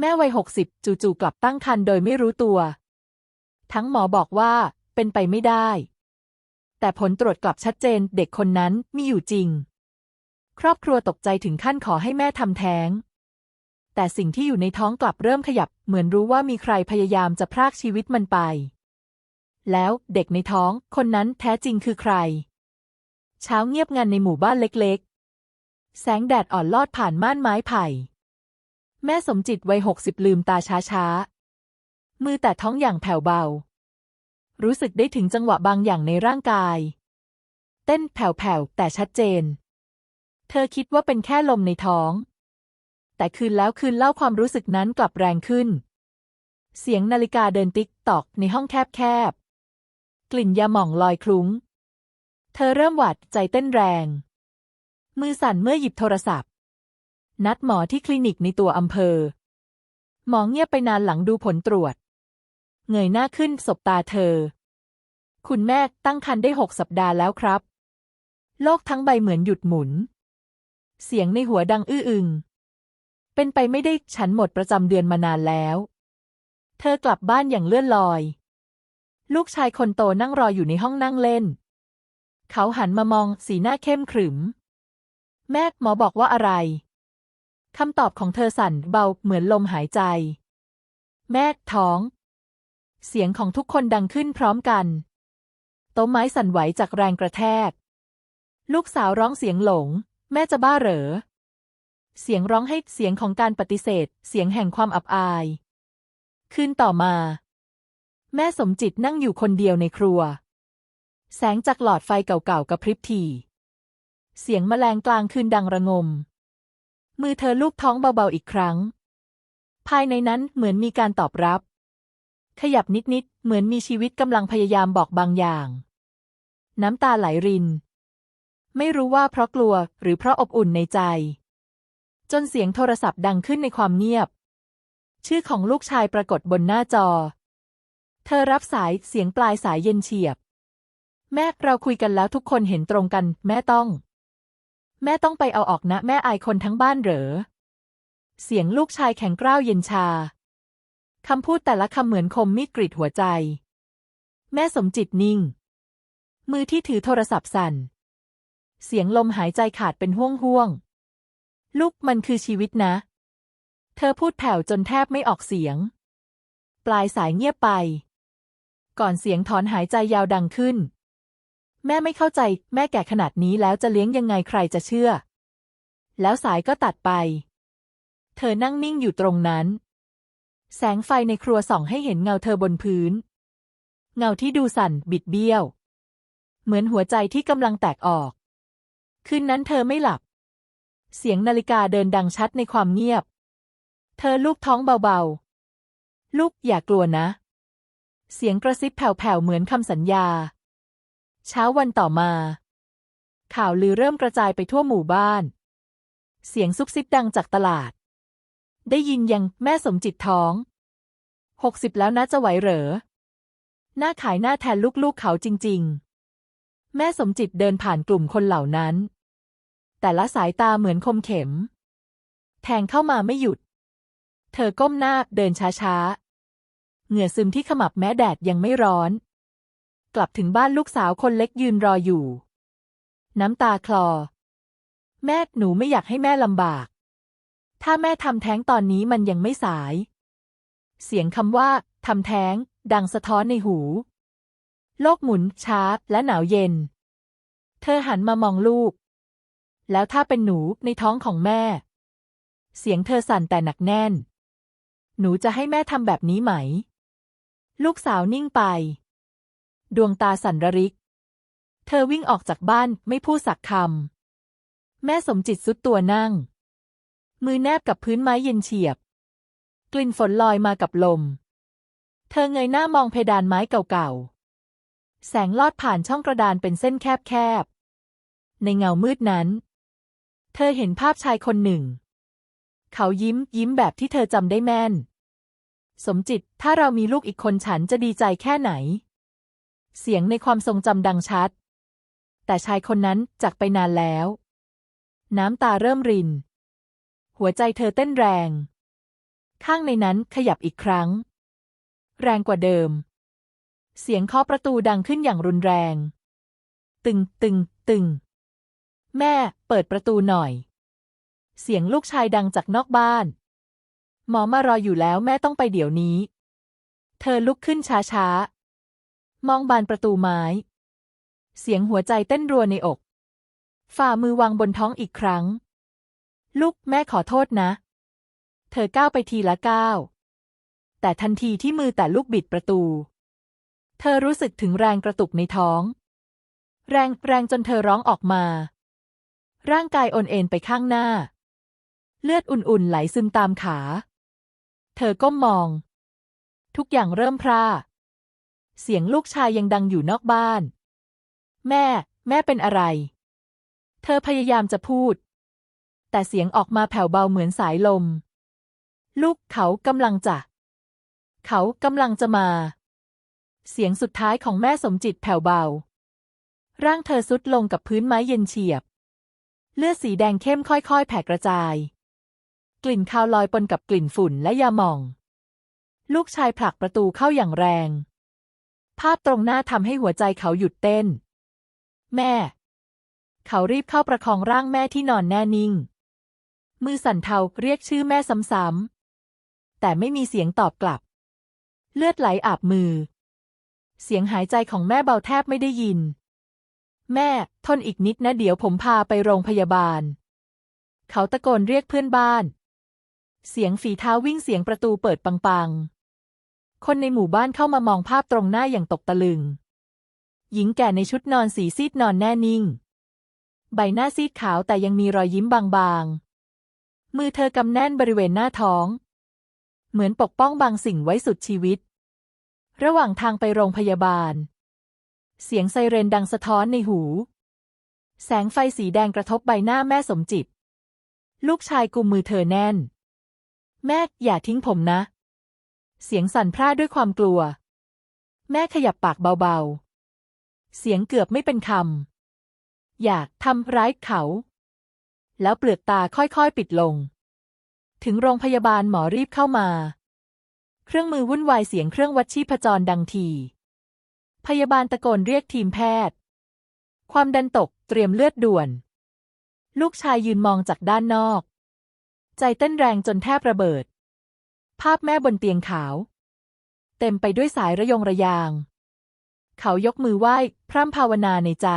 แม่วัยหกสิบจู่ๆกลับตั้งครรภ์โดยไม่รู้ตัว ทั้งหมอบอกว่าเป็นไปไม่ได้ แต่ผลตรวจกลับชัดเจนเด็กคนนั้นมีอยู่จริง ครอบครัวตกใจถึงขั้นขอให้แม่ทำแท้ง แต่สิ่งที่อยู่ในท้องกลับเริ่มขยับเหมือนรู้ว่ามีใครพยายามจะพรากชีวิตมันไป แล้วเด็กในท้องคนนั้นแท้จริงคือใคร เช้าเงียบงันในหมู่บ้านเล็กๆ แสงแดดอ่อนลอดผ่านม่านไม้ไผ่ แม่สมจิตวัยหกสิบลืมตาช้าๆ มือแต่ท้องอย่างแผ่วเบา รู้สึกได้ถึงจังหวะบางอย่างในร่างกาย เต้นแผ่วๆ แต่ชัดเจน เธอคิดว่าเป็นแค่ลมในท้อง แต่คืนแล้วคืนเล่าความรู้สึกนั้นกลับแรงขึ้น เสียงนาฬิกาเดินติ๊กตอกในห้องแคบๆ กลิ่นยาหม่องลอยคลุ้ง เธอเริ่มหวาดใจเต้นแรง มือสั่นเมื่อหยิบโทรศัพท์ นัดหมอที่คลินิกในตัวอำเภอ หมอเงียบไปนานหลังดูผลตรวจ เงยหน้าขึ้นสบตาเธอ คุณแม่ตั้งครรภ์ได้หกสัปดาห์แล้วครับ โลกทั้งใบเหมือนหยุดหมุน เสียงในหัวดังอื้ออึง เป็นไปไม่ได้ฉันหมดประจำเดือนมานานแล้ว เธอกลับบ้านอย่างเลื่อนลอย ลูกชายคนโตนั่งรออยู่ในห้องนั่งเล่น เขาหันมามองสีหน้าเข้มขรึม แม่หมอบอกว่าอะไร คำตอบของเธอสั่นเบาเหมือนลมหายใจ แม่ท้อง เสียงของทุกคนดังขึ้นพร้อมกัน โต๊ะไม้สั่นไหวจากแรงกระแทก ลูกสาวร้องเสียงหลง แม่จะบ้าเหรอ เสียงร้องให้เสียงของการปฏิเสธ เสียงแห่งความอับอาย คืนต่อมา แม่สมจิตนั่งอยู่คนเดียวในครัว แสงจากหลอดไฟเก่าๆกระพริบที เสียงแมลงกลางคืนดังระงม มือเธอลูบท้องเบาๆอีกครั้ง ภายในนั้นเหมือนมีการตอบรับ ขยับนิดๆ เหมือนมีชีวิตกำลังพยายามบอกบางอย่าง น้ำตาไหลริน ไม่รู้ว่าเพราะกลัวหรือเพราะอบอุ่นในใจ จนเสียงโทรศัพท์ดังขึ้นในความเงียบ ชื่อของลูกชายปรากฏบนหน้าจอ เธอรับสายเสียงปลายสายเย็นเฉียบ แม่เราคุยกันแล้วทุกคนเห็นตรงกัน แม่ต้อง แม่ต้องไปเอาออกนะแม่อายคนทั้งบ้านเหรอ เสียงลูกชายแข็งกร้าวเย็นชา คำพูดแต่ละคำเหมือนคมมีดกรีดหัวใจ แม่สมจิตนิ่ง มือที่ถือโทรศัพท์สั่น เสียงลมหายใจขาดเป็นห่วงห่วง ลูกมันคือชีวิตนะ เธอพูดแผ่วจนแทบไม่ออกเสียง ปลายสายเงียบไป ก่อนเสียงถอนหายใจยาวดังขึ้น แม่ไม่เข้าใจ แม่แก่ขนาดนี้แล้วจะเลี้ยงยังไงใครจะเชื่อ แล้วสายก็ตัดไป เธอนั่งนิ่งอยู่ตรงนั้น แสงไฟในครัวส่องให้เห็นเงาเธอบนพื้น เงาที่ดูสั่นบิดเบี้ยว เหมือนหัวใจที่กำลังแตกออก คืนนั้นเธอไม่หลับ เสียงนาฬิกาเดินดังชัดในความเงียบ เธอลูกท้องเบาๆ ลูกอย่ากลัวนะ เสียงกระซิบแผ่วๆเหมือนคำสัญญา เช้าวันต่อมา ข่าวลือเริ่มกระจายไปทั่วหมู่บ้าน เสียงซุบซิบดังจากตลาด ได้ยินยังแม่สมจิตท้องหกสิบแล้วนะจะไหวเหรอ หน้าขายหน้าแทนลูกๆเขาจริง ๆ แม่สมจิตเดินผ่านกลุ่มคนเหล่านั้น แต่ละสายตาเหมือนคมเข็ม แทงเข้ามาไม่หยุด เธอก้มหน้าเดินช้าๆ เหงื่อซึมที่ขมับแม้แดดยังไม่ร้อน กลับถึงบ้านลูกสาวคนเล็กยืนรออยู่ น้ำตาคลอ แม่หนูไม่อยากให้แม่ลำบาก ถ้าแม่ทำแท้งตอนนี้มันยังไม่สาย เสียงคำว่าทำแท้ง ดังสะท้อนในหู โลกหมุนช้าและหนาวเย็น เธอหันมามองลูก แล้วถ้าเป็นหนูในท้องของแม่ เสียงเธอสั่นแต่หนักแน่น หนูจะให้แม่ทำแบบนี้ไหม ลูกสาวนิ่งไป ดวงตาสั่นระริก เธอวิ่งออกจากบ้านไม่พูดสักคำ แม่สมจิตสุดตัวนั่ง มือแนบกับพื้นไม้เย็นเฉียบ กลิ่นฝนลอยมากับลม เธอเงยหน้ามองเพดานไม้เก่าๆ แสงลอดผ่านช่องกระดานเป็นเส้นแคบๆ ในเงามืดนั้น เธอเห็นภาพชายคนหนึ่ง เขายิ้มยิ้มแบบที่เธอจำได้แม่น สมจิตถ้าเรามีลูกอีกคนฉันจะดีใจแค่ไหน เสียงในความทรงจำดังชัด แต่ชายคนนั้นจากไปนานแล้ว น้ำตาเริ่มริน หัวใจเธอเต้นแรง ข้างในนั้นขยับอีกครั้ง แรงกว่าเดิม เสียงเคาะประตูดังขึ้นอย่างรุนแรง ตึงตึง ตึง แม่เปิดประตูหน่อย เสียงลูกชายดังจากนอกบ้าน หมอมารออยู่แล้วแม่ต้องไปเดี๋ยวนี้ เธอลุกขึ้นช้าๆ มองบานประตูไม้ เสียงหัวใจเต้นรัวในอก ฝ่ามือวางบนท้องอีกครั้ง ลูกแม่ขอโทษนะ เธอก้าวไปทีละก้าว แต่ทันทีที่มือแต่ลูกบิดประตู เธอรู้สึกถึงแรงกระตุกในท้อง แรงแรงจนเธอร้องออกมา ร่างกายโอนเอ็นไปข้างหน้า เลือดอุ่นๆไหลซึมตามขา เธอก้มมอง ทุกอย่างเริ่มพร่า เสียงลูกชายยังดังอยู่นอกบ้าน แม่ แม่เป็นอะไร เธอพยายามจะพูด แต่เสียงออกมาแผ่วเบาเหมือนสายลม ลูกเขากำลังจะ เขากำลังจะมา เสียงสุดท้ายของแม่สมจิตแผ่วเบา ร่างเธอสุดลงกับพื้นไม้เย็นเฉียบ เลือดสีแดงเข้มค่อยๆ แผ่กระจาย กลิ่นคาวลอยปนกับกลิ่นฝุ่นและยาหม่อง ลูกชายผลักประตูเข้าอย่างแรง ภาพตรงหน้าทำให้หัวใจเขาหยุดเต้น แม่ เขารีบเข้าประคองร่างแม่ที่นอนแน่นิ่ง มือสั่นเทาเรียกชื่อแม่ซ้ำๆแต่ไม่มีเสียงตอบกลับ เลือดไหลอาบมือ เสียงหายใจของแม่เบาแทบไม่ได้ยิน แม่ ทนอีกนิดนะเดี๋ยวผมพาไปโรงพยาบาล เขาตะโกนเรียกเพื่อนบ้าน เสียงฝีเท้าวิ่งเสียงประตูเปิดปังๆ คนในหมู่บ้านเข้ามามองภาพตรงหน้าอย่างตกตะลึง หญิงแก่ในชุดนอนสีซีดนอนแน่นิ่ง ใบหน้าซีดขาวแต่ยังมีรอยยิ้มบางๆ มือเธอกำแน่นบริเวณหน้าท้อง เหมือนปกป้องบางสิ่งไว้สุดชีวิต ระหว่างทางไปโรงพยาบาล เสียงไซเรนดังสะท้อนในหู แสงไฟสีแดงกระทบใบหน้าแม่สมจิต ลูกชายกุมมือเธอแน่น แม่อย่าทิ้งผมนะ เสียงสั่นพร่าด้วยความกลัว แม่ขยับปากเบาๆ เสียงเกือบไม่เป็นคำ อยากทำร้ายเขา แล้วเปลือกตาค่อยๆปิดลง ถึงโรงพยาบาลหมอรีบเข้ามา เครื่องมือวุ่นวายเสียงเครื่องวัดชีพจรดังที พยาบาลตะโกนเรียกทีมแพทย์ ความดันตกเตรียมเลือดด่วน ลูกชายยืนมองจากด้านนอก ใจเต้นแรงจนแทบระเบิด ภาพแม่บนเตียงขาว เต็มไปด้วยสายระยงระยาง เขายกมือไหว้ พร่ำภาวนาในใจ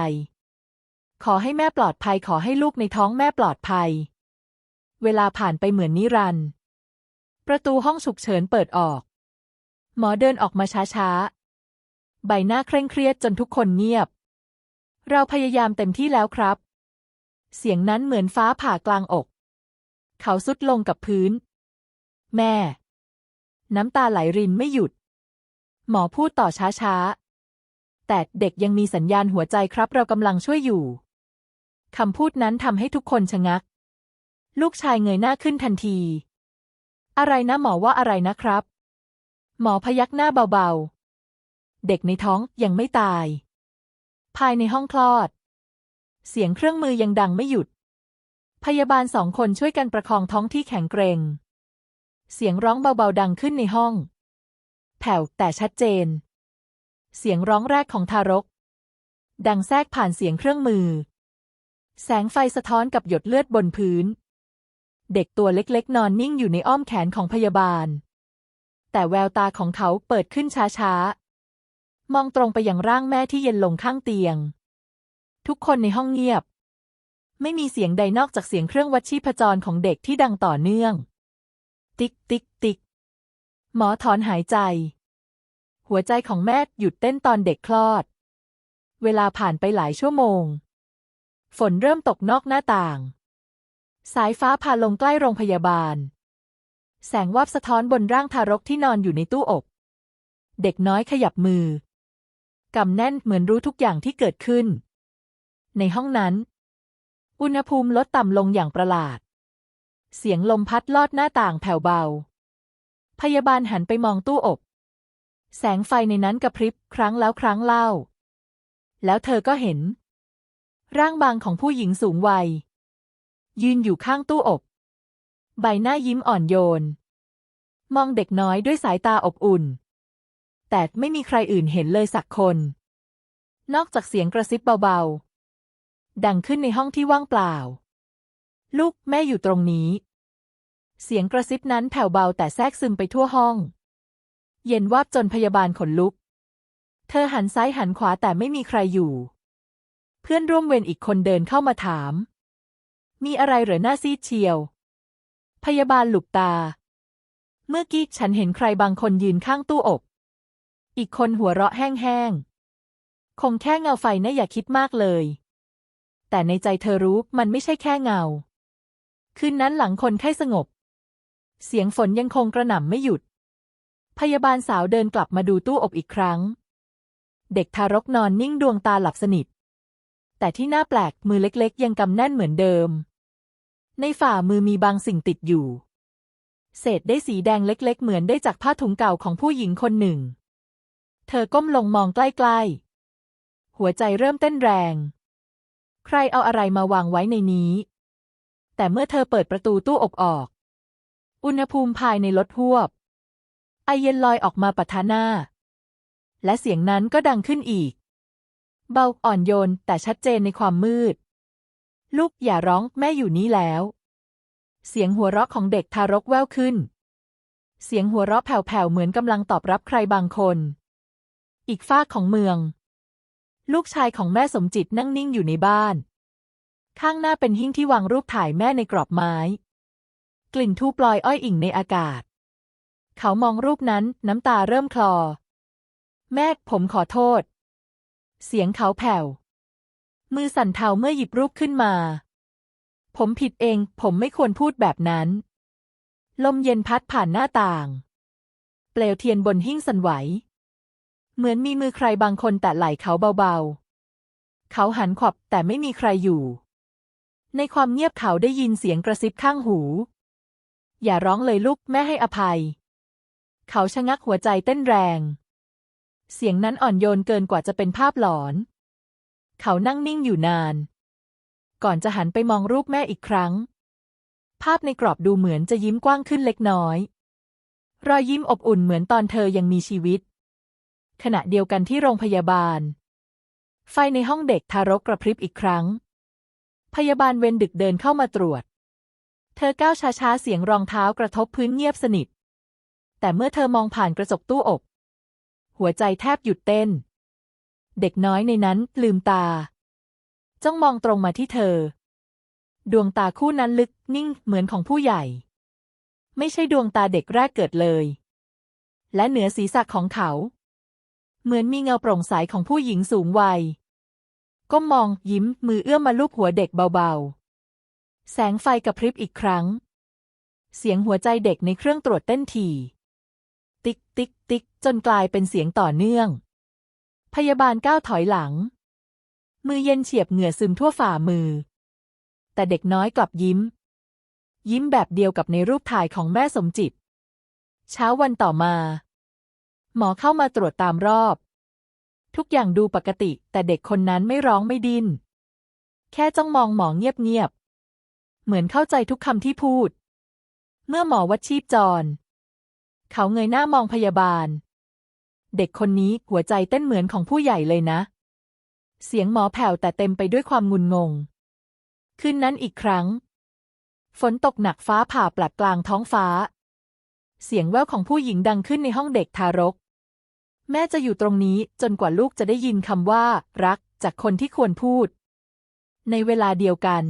ขอให้แม่ปลอดภัยขอให้ลูกในท้องแม่ปลอดภัย เวลาผ่านไปเหมือนนิรันด์ประตูห้องฉุกเฉินเปิดออก หมอเดินออกมาช้าๆ ใบหน้าเคร่งเครียดจนทุกคนเงียบ เราพยายามเต็มที่แล้วครับ เสียงนั้นเหมือนฟ้าผ่ากลางอก เขาสุดลงกับพื้น แม่ น้ำตาไหลรินไม่หยุด หมอพูดต่อช้าๆ แต่เด็กยังมีสัญญาณหัวใจครับเรากำลังช่วยอยู่ คำพูดนั้นทำให้ทุกคนชะงัก ลูกชายเงยหน้าขึ้นทันที อะไรนะหมอว่าอะไรนะครับ หมอพยักหน้าเบาๆ เด็กในท้องยังไม่ตาย ภายในห้องคลอด เสียงเครื่องมือยังดังไม่หยุด พยาบาลสองคนช่วยกันประคองท้องที่แข็งเกรง เสียงร้องเบาๆดังขึ้นในห้อง แผ่วแต่ชัดเจน เสียงร้องแรกของทารก ดังแทรกผ่านเสียงเครื่องมือ แสงไฟสะท้อนกับหยดเลือดบนพื้น เด็กตัวเล็กๆ นอนนิ่งอยู่ในอ้อมแขนของพยาบาล แต่แววตาของเขาเปิดขึ้นช้าๆ มองตรงไปยังร่างแม่ที่เย็นลงข้างเตียง ทุกคนในห้องเงียบ ไม่มีเสียงใดนอกจากเสียงเครื่องวัดชีพจรของเด็กที่ดังต่อเนื่อง ติ๊กติ๊กติ๊กหมอถอนหายใจ หัวใจของแม่หยุดเต้นตอนเด็กคลอด เวลาผ่านไปหลายชั่วโมง ฝนเริ่มตกนอกหน้าต่าง สายฟ้าผ่าลงใกล้โรงพยาบาล แสงวับสะท้อนบนร่างทารกที่นอนอยู่ในตู้อบ เด็กน้อยขยับมือกำแน่นเหมือนรู้ทุกอย่างที่เกิดขึ้น ในห้องนั้น อุณหภูมิลดต่ำลงอย่างประหลาด เสียงลมพัดลอดหน้าต่างแผ่วเบา พยาบาลหันไปมองตู้อบ แสงไฟในนั้นกระพริบครั้งแล้วครั้งเล่า แล้วเธอก็เห็น ร่างบางของผู้หญิงสูงวัย ยืนอยู่ข้างตู้อบ ใบหน้ายิ้มอ่อนโยน มองเด็กน้อยด้วยสายตาอบอุ่น แต่ไม่มีใครอื่นเห็นเลยสักคน นอกจากเสียงกระซิบเบาๆ ดังขึ้นในห้องที่ว่างเปล่า ลูกแม่อยู่ตรงนี้ เสียงกระซิบนั้นแผ่วเบาแต่แทรกซึมไปทั่วห้อง เย็นวาบจนพยาบาลขนลุก เธอหันซ้ายหันขวาแต่ไม่มีใครอยู่ เพื่อนร่วมเวรอีกคนเดินเข้ามาถาม มีอะไรเหรอหน้าซีดเชียว พยาบาลหลุบตา เมื่อกี้ฉันเห็นใครบางคนยืนข้างตู้อบ อีกคนหัวเราะแห้งๆ คงแค่เงาไฟนะอย่าคิดมากเลย แต่ในใจเธอรู้มันไม่ใช่แค่เงา คืนนั้นหลังคนไข้สงบ เสียงฝนยังคงกระหน่ำไม่หยุด พยาบาลสาวเดินกลับมาดูตู้อบอีกครั้ง เด็กทารกนอนนิ่งดวงตาหลับสนิท แต่ที่น่าแปลกมือเล็กๆ ยังกำแน่นเหมือนเดิม ในฝ่ามือมีบางสิ่งติดอยู่ เศษได้สีแดงเล็ก ๆ เหมือนได้จากผ้าถุงเก่าของผู้หญิงคนหนึ่ง เธอก้มลงมองใกล้ๆ หัวใจเริ่มเต้นแรง ใครเอาอะไรมาวางไว้ในนี้ แต่เมื่อเธอเปิดประตูตู้อบออก อุณหภูมิภายในลดหวบ ไอเย็นลอยออกมาปะทะหน้า และเสียงนั้นก็ดังขึ้นอีก เบาอ่อนโยนแต่ชัดเจนในความมืด ลูกอย่าร้องแม่อยู่นี่แล้ว เสียงหัวเราะของเด็กทารกแว่วขึ้น เสียงหัวเราะแผ่วๆเหมือนกำลังตอบรับใครบางคน อีกฝ้าของเมือง ลูกชายของแม่สมจิตนั่งนิ่งอยู่ในบ้าน ข้างหน้าเป็นหิ้งที่วางรูปถ่ายแม่ในกรอบไม้ กลิ่นทูบลอยอ้อยอิ่งในอากาศ เขามองรูปนั้นน้ำตาเริ่มคลอ แม่ผมขอโทษ เสียงเขาแผ่ว มือสั่นเทาเมื่อหยิบรูปขึ้นมา ผมผิดเอง ผมไม่ควรพูดแบบนั้น ลมเย็นพัดผ่านหน้าต่าง เปลวเทียนบนหิ้งสั่นไหว เหมือนมีมือใครบางคนแตะไหล่เขาเบาๆ เขาหันขวับแต่ไม่มีใครอยู่ ในความเงียบเขาได้ยินเสียงกระซิบข้างหู อย่าร้องเลยลูกแม่ให้อภัย เขาชะงักหัวใจเต้นแรง เสียงนั้นอ่อนโยนเกินกว่าจะเป็นภาพหลอน เขานั่งนิ่งอยู่นาน ก่อนจะหันไปมองรูปแม่อีกครั้ง ภาพในกรอบดูเหมือนจะยิ้มกว้างขึ้นเล็กน้อย รอยยิ้มอบอุ่นเหมือนตอนเธอยังมีชีวิต ขณะเดียวกันที่โรงพยาบาล ไฟในห้องเด็กทารกกระพริบอีกครั้ง พยาบาลเวรดึกเดินเข้ามาตรวจ เธอก้าวช้าๆ เสียงรองเท้ากระทบพื้นเงียบสนิท แต่เมื่อเธอมองผ่านกระจกตู้อบ หัวใจแทบหยุดเต้น เด็กน้อยในนั้นลืมตา จ้องมองตรงมาที่เธอ ดวงตาคู่นั้นลึกนิ่งเหมือนของผู้ใหญ่ ไม่ใช่ดวงตาเด็กแรกเกิดเลย และเหนือศีรษะของเขา เหมือนมีเงาโปร่งใสของผู้หญิงสูงวัย ก้มมองยิ้มมือเอื้อมมาลูบหัวเด็กเบาๆ แสงไฟกระพริบอีกครั้ง เสียงหัวใจเด็กในเครื่องตรวจเต้นถี่ติ๊กติ๊กติ๊กจนกลายเป็นเสียงต่อเนื่อง พยาบาลก้าวถอยหลัง มือเย็นเฉียบเหงื่อซึมทั่วฝ่ามือ แต่เด็กน้อยกลับยิ้ม ยิ้มแบบเดียวกับในรูปถ่ายของแม่สมจิต เช้าวันต่อมา หมอเข้ามาตรวจตามรอบ ทุกอย่างดูปกติ แต่เด็กคนนั้นไม่ร้องไม่ดิ้น แค่จ้องมองหมอเงียบๆ เหมือนเข้าใจทุกคำที่พูด เมื่อหมอวัดชีพจร เขาเงยหน้ามองพยาบาล เด็กคนนี้หัวใจเต้นเหมือนของผู้ใหญ่เลยนะ เสียงหมอแผ่วแต่เต็มไปด้วยความงุนงง คืนนั้นอีกครั้ง ฝนตกหนักฟ้าผ่าปลบกลางท้องฟ้า เสียงแว่วของผู้หญิงดังขึ้นในห้องเด็กทารก แม่จะอยู่ตรงนี้จนกว่าลูกจะได้ยินคำว่า รักจากคนที่ควรพูด ในเวลาเดียวกัน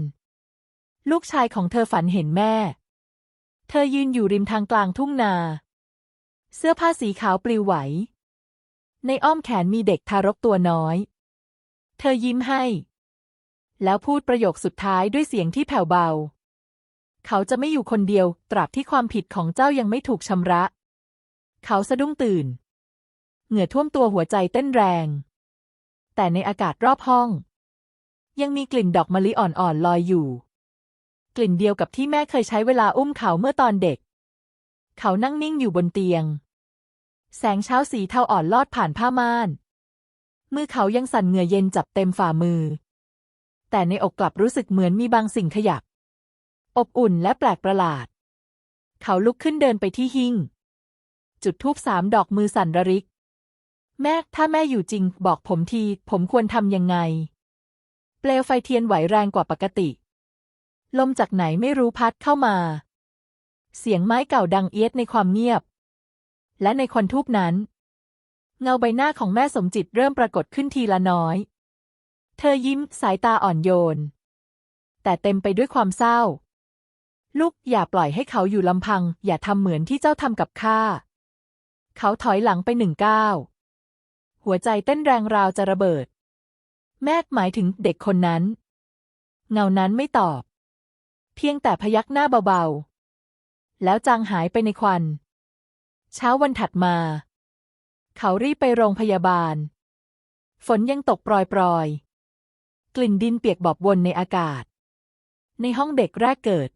ลูกชายของเธอฝันเห็นแม่ เธอยืนอยู่ริมทางกลางทุ่งนา เสื้อผ้าสีขาวปลิวไหว ในอ้อมแขนมีเด็กทารกตัวน้อย เธอยิ้มให้ แล้วพูดประโยคสุดท้ายด้วยเสียงที่แผ่วเบา เขาจะไม่อยู่คนเดียว ตราบที่ความผิดของเจ้ายังไม่ถูกชำระ เขาสะดุ้งตื่น เหงื่อท่วมตัวหัวใจเต้นแรง แต่ในอากาศรอบห้อง ยังมีกลิ่นดอกมะลิอ่อนๆลอยอยู่ กลิ่นเดียวกับที่แม่เคยใช้เวลาอุ้มเขาเมื่อตอนเด็ก เขานั่งนิ่งอยู่บนเตียง แสงเช้าสีเทาอ่อนลอดผ่านผ้าม่าน มือเขายังสั่นเหงื่อเย็นจับเต็มฝ่ามือ แต่ในอกกลับรู้สึกเหมือนมีบางสิ่งขยับ อบอุ่นและแปลกประหลาด เขาลุกขึ้นเดินไปที่หิ้งจุดทูบสามดอกมือสั่นระริก แม่ถ้าแม่อยู่จริง บอกผมที ผมควรทำยังไง เปลวไฟเทียนไหวแรงกว่าปกติ ลมจากไหนไม่รู้พัดเข้ามา เสียงไม้เก่าดังเอียดในความเงียบ และในควันทูบนั้น เงาใบหน้าของแม่สมจิตเริ่มปรากฏขึ้นทีละน้อย เธอยิ้มสายตาอ่อนโยน แต่เต็มไปด้วยความเศร้า ลูกอย่าปล่อยให้เขาอยู่ลำพัง อย่าทำเหมือนที่เจ้าทำกับข้าเขาถอยหลังไปหนึ่งก้าว หัวใจเต้นแรงราวจะระเบิด แม่หมายถึงเด็กคนนั้น เงานั้นไม่ตอบ เพียงแต่พยักหน้าเบาๆ แล้วจางหายไปในควัน เช้าวันถัดมา เขารีบไปโรงพยาบาล ฝนยังตกปรอยๆ กลิ่นดินเปียกบอบวนในอากาศ ในห้องเด็กแรกเกิด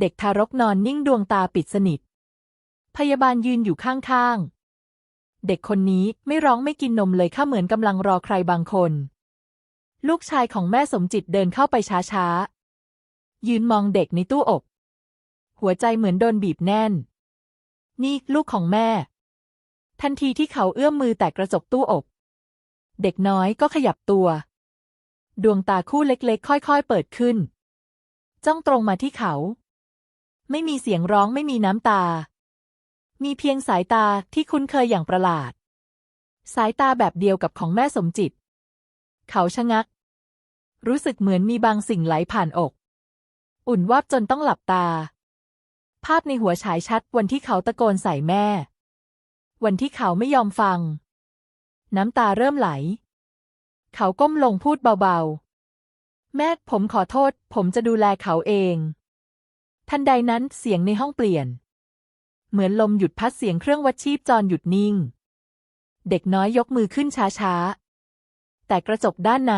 เด็กทารกนอนนิ่งดวงตาปิดสนิท พยาบาลยืนอยู่ข้างๆ เด็กคนนี้ไม่ร้องไม่กินนมเลยข้าเหมือนกำลังรอใครบางคน ลูกชายของแม่สมจิตเดินเข้าไปช้าๆ ยืนมองเด็กในตู้อบ หัวใจเหมือนโดนบีบแน่น นี่ลูกของแม่ ทันทีที่เขาเอื้อมมือแตะกระจกตู้อบ เด็กน้อยก็ขยับตัว ดวงตาคู่เล็กๆ ค่อยๆ เปิดขึ้น จ้องตรงมาที่เขา ไม่มีเสียงร้องไม่มีน้ำตา มีเพียงสายตาที่คุ้นเคยอย่างประหลาด สายตาแบบเดียวกับของแม่สมจิต เขาชะงัก รู้สึกเหมือนมีบางสิ่งไหลผ่านอก อุ่นวาบจนต้องหลับตา ภาพในหัวฉายชัดวันที่เขาตะโกนใส่แม่ วันที่เขาไม่ยอมฟัง น้ำตาเริ่มไหล เขาก้มลงพูดเบาๆ แม่ผมขอโทษ ผมจะดูแลเขาเอง ทันใดนั้นเสียงในห้องเปลี่ยน เหมือนลมหยุดพัดเสียงเครื่องวัดชีพจรหยุดนิ่ง เด็กน้อยยกมือขึ้นช้าๆ แต่กระจกด้านใน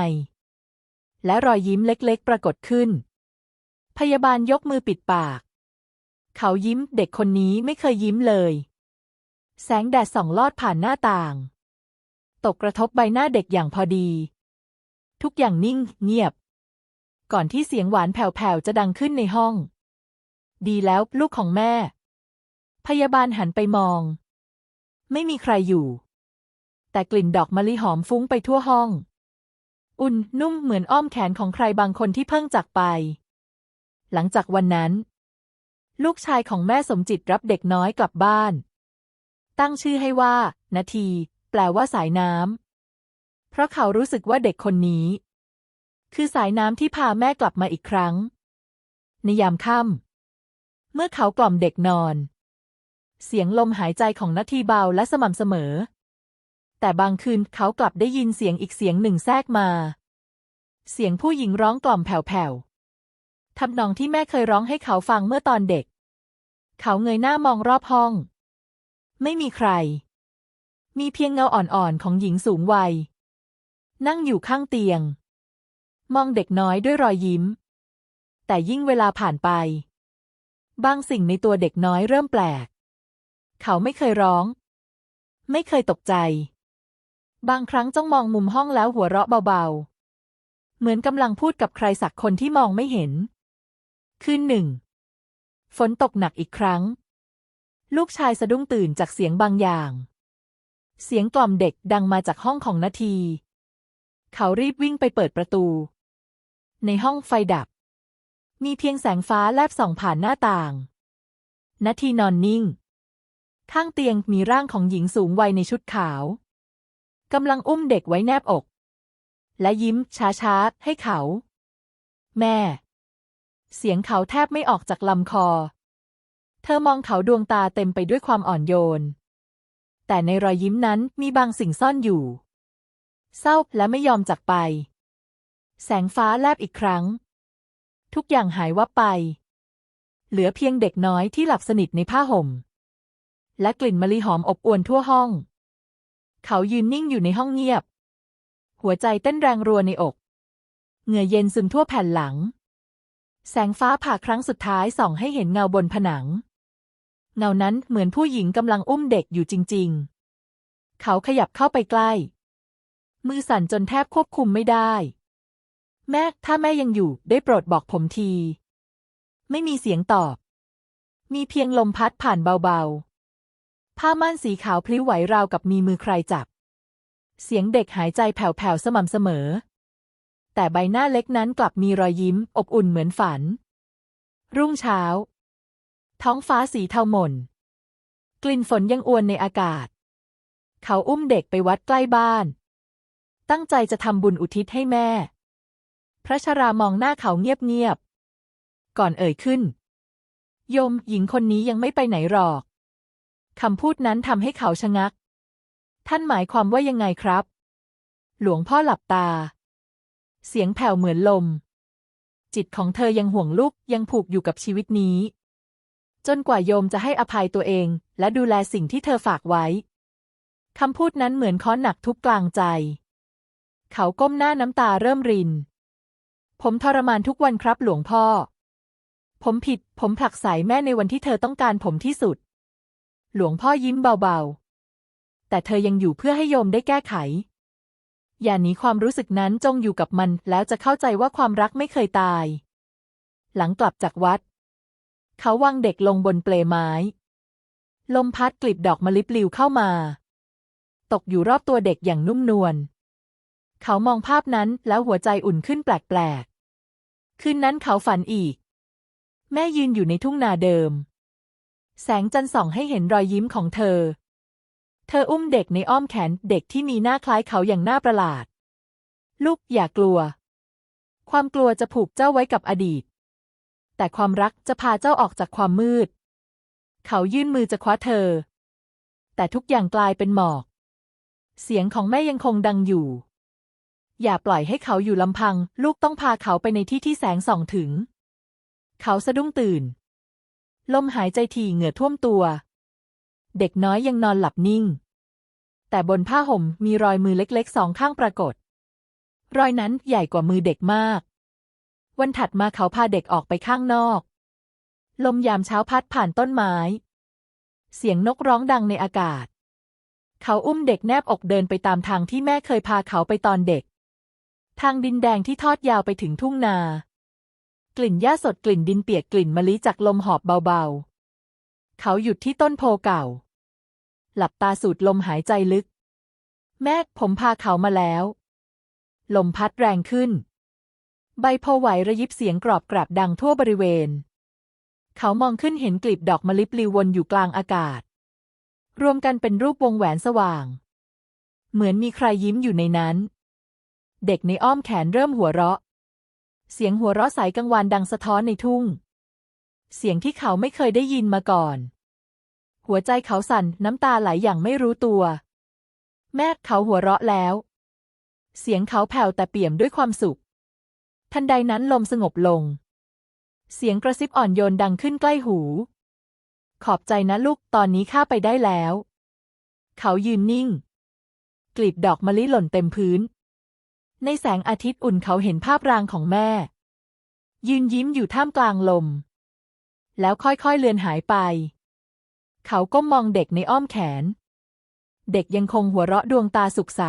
และรอยยิ้มเล็กๆ ปรากฏขึ้น พยาบาลยกมือปิดปาก เขายิ้มเด็กคนนี้ไม่เคยยิ้มเลย แสงแดดส่องลอดผ่านหน้าต่าง ตกกระทบใบหน้าเด็กอย่างพอดี ทุกอย่างนิ่งเงียบ ก่อนที่เสียงหวานแผ่วๆ จะดังขึ้นในห้อง ดีแล้วลูกของแม่ พยาบาลหันไปมอง ไม่มีใครอยู่ แต่กลิ่นดอกมะลิหอมฟุ้งไปทั่วห้อง อุ่นนุ่มเหมือนอ้อมแขนของใครบางคนที่เพิ่งจากไป หลังจากวันนั้น ลูกชายของแม่สมจิตรับเด็กน้อยกลับบ้าน ตั้งชื่อให้ว่า นาที แปลว่าสายน้ำเพราะเขารู้สึกว่าเด็กคนนี้ คือสายน้ำที่พาแม่กลับมาอีกครั้ง ในยามค่ำเมื่อเขากล่อมเด็กนอน เสียงลมหายใจของนาทีเบาและสม่ำเสมอ แต่บางคืนเขากลับได้ยินเสียงอีกเสียงหนึ่งแทรกมา เสียงผู้หญิงร้องกล่อมแผ่วๆทำนองที่แม่เคยร้องให้เขาฟังเมื่อตอนเด็ก เขาเงยหน้ามองรอบห้อง ไม่มีใคร มีเพียงเงาอ่อนๆของหญิงสูงวัย นั่งอยู่ข้างเตียง มองเด็กน้อยด้วยรอยยิ้ม แต่ยิ่งเวลาผ่านไป บางสิ่งในตัวเด็กน้อยเริ่มแปลก เขาไม่เคยร้อง ไม่เคยตกใจ บางครั้งจ้องมองมุมห้องแล้วหัวเราะเบาๆ เหมือนกำลังพูดกับใครสักคนที่มองไม่เห็น คืนหนึ่ง ฝนตกหนักอีกครั้ง ลูกชายสะดุ้งตื่นจากเสียงบางอย่าง เสียงกล่อมเด็กดังมาจากห้องของนาที เขารีบวิ่งไปเปิดประตู ในห้องไฟดับ มีเพียงแสงฟ้าแลบส่องผ่านหน้าต่าง นาทีนอนนิ่ง ข้างเตียงมีร่างของหญิงสูงวัยในชุดขาว กำลังอุ้มเด็กไว้แนบอก และยิ้มช้าๆ ให้เขา แม่ เสียงเขาแทบไม่ออกจากลำคอ เธอมองเขาดวงตาเต็มไปด้วยความอ่อนโยน แต่ในรอยยิ้มนั้นมีบางสิ่งซ่อนอยู่ เศร้าและไม่ยอมจากไป แสงฟ้าแลบอีกครั้ง ทุกอย่างหายวับไป เหลือเพียงเด็กน้อยที่หลับสนิทในผ้าห่ม และกลิ่นมะลิหอมอบอวนทั่วห้อง เขายืนนิ่งอยู่ในห้องเงียบ หัวใจเต้นแรงรัวในอก เหงื่อเย็นซึมทั่วแผ่นหลัง แสงฟ้าผ่าครั้งสุดท้ายส่องให้เห็นเงาบนผนัง เงานั้นเหมือนผู้หญิงกำลังอุ้มเด็กอยู่จริง ๆ เขาขยับเข้าไปใกล้ มือสั่นจนแทบควบคุมไม่ได้ แม่ ถ้าแม่ยังอยู่ ได้โปรดบอกผมที ไม่มีเสียงตอบ มีเพียงลมพัดผ่านเบาๆ ผ้าม่านสีขาวพลิ้วไหวราวกับมีมือใครจับ เสียงเด็กหายใจแผ่วๆสม่ำเสมอ แต่ใบหน้าเล็กนั้นกลับมีรอยยิ้ม อบอุ่นเหมือนฝัน รุ่งเช้า ท้องฟ้าสีเทาหม่น กลิ่นฝนยังอวนในอากาศ เขาอุ้มเด็กไปวัดใกล้บ้าน ตั้งใจจะทำบุญอุทิศให้แม่ พระชรามองหน้าเขาเงียบๆก่อนเอ่ยขึ้น ยมหญิงคนนี้ยังไม่ไปไหนหรอก คำพูดนั้นทำให้เขาชะงัก ท่านหมายความว่ายังไงครับ หลวงพ่อหลับตา เสียงแผ่วเหมือนลม จิตของเธอยังห่วงลูกยังผูกอยู่กับชีวิตนี้ จนกว่าโยมจะให้อภัยตัวเอง และดูแลสิ่งที่เธอฝากไว้คำพูดนั้นเหมือนค้อนหนักทุกกลางใจ เขาก้มหน้าน้ำตาเริ่มริน ผมทรมานทุกวันครับหลวงพ่อ ผมผิด ผมผลักใสแม่ในวันที่เธอต้องการผมที่สุด หลวงพ่อยิ้มเบาๆ แต่เธอยังอยู่เพื่อให้โยมได้แก้ไข อย่าหนีความรู้สึกนั้นจงอยู่กับมัน แล้วจะเข้าใจว่าความรักไม่เคยตาย หลังกลับจากวัด เขาวางเด็กลงบนเปลไม้ ลมพัดกลีบดอกมะลิปลิวเข้ามา ตกอยู่รอบตัวเด็กอย่างนุ่มนวล เขามองภาพนั้นแล้วหัวใจอุ่นขึ้นแปลกๆ คืนนั้นเขาฝันอีก แม่ยืนอยู่ในทุ่งนาเดิม แสงจันทร์ส่องให้เห็นรอยยิ้มของเธอ เธออุ้มเด็กในอ้อมแขนเด็กที่มีหน้าคล้ายเขาอย่างน่าประหลาด ลูกอย่ากลัว ความกลัวจะผูกเจ้าไว้กับอดีต แต่ความรักจะพาเจ้าออกจากความมืด เขายื่นมือจะคว้าเธอ แต่ทุกอย่างกลายเป็นหมอก เสียงของแม่ยังคงดังอยู่ อย่าปล่อยให้เขาอยู่ลำพัง ลูกต้องพาเขาไปในที่ที่แสงส่องถึง เขาสะดุ้งตื่น ลมหายใจถี่เหงื่อท่วมตัว เด็กน้อยยังนอนหลับนิ่ง แต่บนผ้าห่มมีรอยมือเล็กๆสองข้างปรากฏ รอยนั้นใหญ่กว่ามือเด็กมาก วันถัดมาเขาพาเด็กออกไปข้างนอก ลมยามเช้าพัดผ่านต้นไม้ เสียงนกร้องดังในอากาศ เขาอุ้มเด็กแนบอกเดินไปตามทางที่แม่เคยพาเขาไปตอนเด็ก ทางดินแดงที่ทอดยาวไปถึงทุ่งนา ลิ่นหญ้าสดกลิ่นดินเปียกกลิ่นมะลิจากลมหอบเบาๆ เขาหยุดที่ต้นโพเก่า หลับตาสูดลมหายใจลึก แม่ผมพาเขามาแล้ว ลมพัดแรงขึ้น ใบโพไหวระยิบเสียงกรอบกราบดังทั่วบริเวณ เขามองขึ้นเห็นกลีบดอกมะลิปลิววนอยู่กลางอากาศ รวมกันเป็นรูปวงแหวนสว่าง เหมือนมีใครยิ้มอยู่ในนั้น เด็กในอ้อมแขนเริ่มหัวเราะ เสียงหัวเราะใสกังวานดังสะท้อนในทุ่ง เสียงที่เขาไม่เคยได้ยินมาก่อน หัวใจเขาสั่นน้ำตาไหลอย่างไม่รู้ตัว แม่เขาหัวเราะแล้ว เสียงเขาแผ่วแต่เปี่ยมด้วยความสุข ทันใดนั้นลมสงบลง เสียงกระซิบอ่อนโยนดังขึ้นใกล้หู ขอบใจนะลูกตอนนี้ข้าไปได้แล้ว เขายืนนิ่ง กลีบดอกมะลิหล่นเต็มพื้น ในแสงอาทิตย์อุ่นเขาเห็นภาพรางของแม่ ยืนยิ้มอยู่ท่ามกลางลม แล้วค่อยๆเลือนหายไป เขาก้มมองเด็กในอ้อมแขน เด็กยังคงหัวเราะดวงตาสุขใส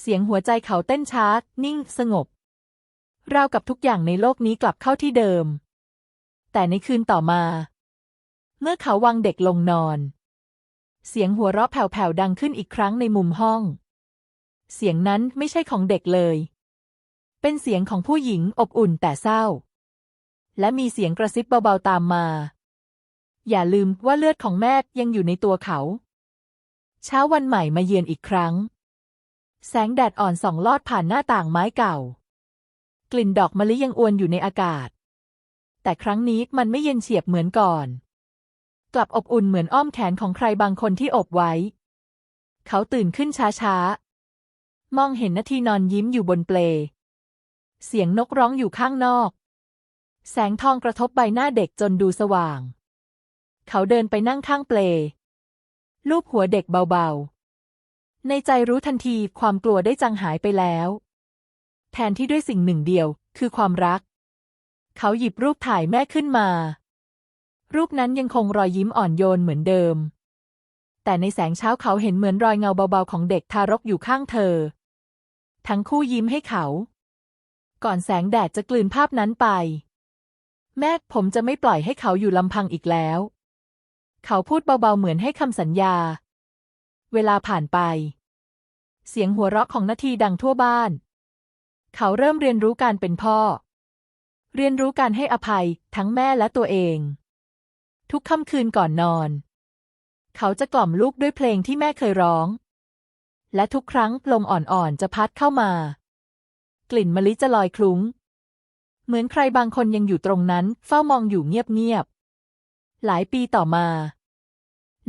เสียงหัวใจเขาเต้นช้า นิ่งสงบ ราวกับทุกอย่างในโลกนี้กลับเข้าที่เดิม แต่ในคืนต่อมา เมื่อเขาวางเด็กลงนอน เสียงหัวเราะแผ่วๆดังขึ้นอีกครั้งในมุมห้อง เสียงนั้นไม่ใช่ของเด็กเลย เป็นเสียงของผู้หญิงอบอุ่นแต่เศร้า และมีเสียงกระซิบเบาๆตามมา อย่าลืมว่าเลือดของแม่ยังอยู่ในตัวเขา เช้าวันใหม่มาเยือนอีกครั้ง แสงแดดอ่อนส่องลอดผ่านหน้าต่างไม้เก่า กลิ่นดอกมะลิยังอวนอยู่ในอากาศ แต่ครั้งนี้มันไม่เย็นเฉียบเหมือนก่อน กลับอบอุ่นเหมือนอ้อมแขนของใครบางคนที่อบไว้เขาตื่นขึ้นช้าๆ มองเห็นนาทีนอนยิ้มอยู่บนเปล เสียงนกร้องอยู่ข้างนอก แสงทองกระทบใบหน้าเด็กจนดูสว่าง เขาเดินไปนั่งข้างเปล ลูบหัวเด็กเบาๆ ในใจรู้ทันทีความกลัวได้จางหายไปแล้ว แทนที่ด้วยสิ่งหนึ่งเดียวคือความรัก เขาหยิบรูปถ่ายแม่ขึ้นมา รูปนั้นยังคงรอยยิ้มอ่อนโยนเหมือนเดิมแต่ในแสงเช้าเขาเห็นเหมือนรอยเงาเบาๆของเด็กทารกอยู่ข้างเธอ ทั้งคู่ยิ้มให้เขา ก่อนแสงแดดจะกลืนภาพนั้นไป แม่ผมจะไม่ปล่อยให้เขาอยู่ลำพังอีกแล้ว เขาพูดเบาๆเหมือนให้คำสัญญา เวลาผ่านไป เสียงหัวเราะของนาทีดังทั่วบ้าน เขาเริ่มเรียนรู้การเป็นพ่อ เรียนรู้การให้อภัยทั้งแม่และตัวเอง ทุกค่ำคืนก่อนนอน เขาจะกล่อมลูกด้วยเพลงที่แม่เคยร้อง และทุกครั้งลมอ่อนๆจะพัดเข้ามา กลิ่นมะลิจะลอยคลุ้ง เหมือนใครบางคนยังอยู่ตรงนั้น เฝ้ามองอยู่เงียบๆหลายปีต่อมา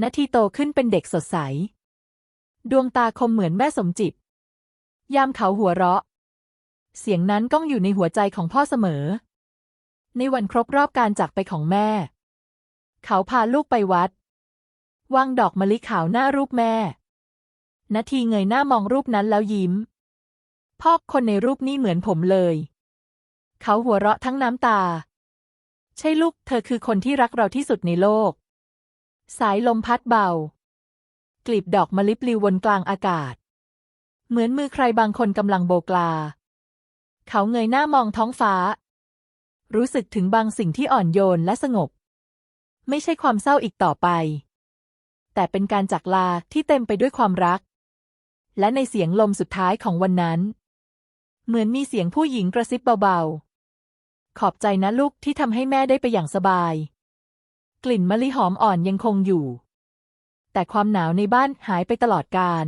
นาทีโตขึ้นเป็นเด็กสดใส ดวงตาคมเหมือนแม่สมจิต ยามเขาหัวเราะ เสียงนั้นก้องอยู่ในหัวใจของพ่อเสมอ ในวันครบรอบการจากไปของแม่ เขาพาลูกไปวัด วางดอกมะลิขาวหน้ารูปแม่ นาทีเงยหน้ามองรูปนั้นแล้วยิ้ม พ่อคนในรูปนี้เหมือนผมเลย เขาหัวเราะทั้งน้ำตา ใช่ลูก เธอคือคนที่รักเราที่สุดในโลก สายลมพัดเบา กลีบดอกมะลิปลิววนกลางอากาศ เหมือนมือใครบางคนกำลังโบกลา เขาเงยหน้ามองท้องฟ้า รู้สึกถึงบางสิ่งที่อ่อนโยนและสงบ ไม่ใช่ความเศร้าอีกต่อไปแต่เป็นการจากลาที่เต็มไปด้วยความรัก และในเสียงลมสุดท้ายของวันนั้น เหมือนมีเสียงผู้หญิงกระซิบเบาๆ ขอบใจนะลูกที่ทำให้แม่ได้ไปอย่างสบาย กลิ่นมะลิหอมอ่อนยังคงอยู่ แต่ความหนาวในบ้านหายไปตลอดกาล